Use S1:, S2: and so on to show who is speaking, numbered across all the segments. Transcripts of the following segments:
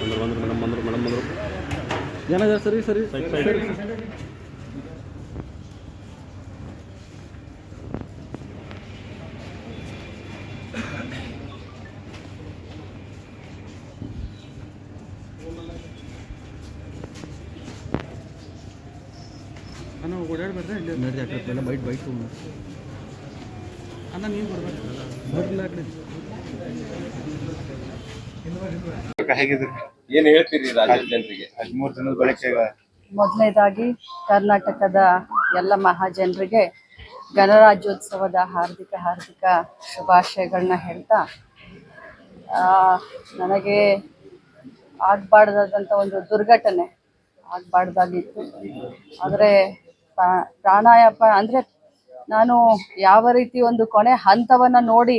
S1: ಬಂದ್ರು ಬಂದ್ರು ಮೇಡಮ್ ಬಂದ್ರು ಮೇಡಮ್ ಬಂದ್ರು.
S2: ಸರಿ ಸರಿ?
S1: ಸೈಡ್
S2: ಅಣ್ಣ ಓಡಾಡ್ಬೇಡ್ರಿ ಇಲ್ಲಿ ನಡ್ರಿ ಆ ಕಡೆ ಬೈಟ್ ಬೈಟ್. ಅಣ್ಣ ನೀನು ಬರ್ಬೇಡ್ರಿ. ಬರ್ಲಿಲ್ಲ ಆ ಕಡೆ
S3: ಹೇಗಿದ್ರಿ?
S4: ಏನ್ ಹೇಳ್ತೀರಿ ರಾಜ್ಯದ ಜನರಿಗೆ?
S3: ಹದಿಮೂರು ದಿನದ ಬಳಿಕ ಈಗ
S5: ಮೊದಲನೇದಾಗಿ ಕರ್ನಾಟಕದ ಎಲ್ಲ ಮಹಾಜನರಿಗೆ ಗಣರಾಜ್ಯೋತ್ಸವದ ಹಾರ್ದಿಕ ಹಾರ್ದಿಕ ಶುಭಾಶಯಗಳನ್ನ ಹೇಳ್ತಾ ಆ, ನನಗೆ ಆಗಬಾರ್ದಾದಂಥ ಒಂದು ದುರ್ಘಟನೆ ಆಗ್ಬಾರ್ದಾಗಿತ್ತು. ಆದರೆ ಪ್ರಾಣಾಯಾಮ ಅಂದರೆ ನಾನು ಯಾವ ರೀತಿ ಒಂದು ಕೊನೆ ಹಂತವನ್ನು ನೋಡಿ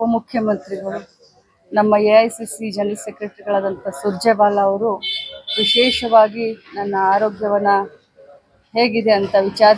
S5: ಉಪಮುಖ್ಯಮಂತ್ರಿಗಳು, ನಮ್ಮ A I C C general ಸೆಕ್ರೆಟರಿಗಳಾದಂಥ Surjewala ಅವರು ವಿಶೇಷವಾಗಿ ನನ್ನ ಆರೋಗ್ಯವನ್ನು ಹೇಗಿದೆ ಅಂತ ವಿಚಾರ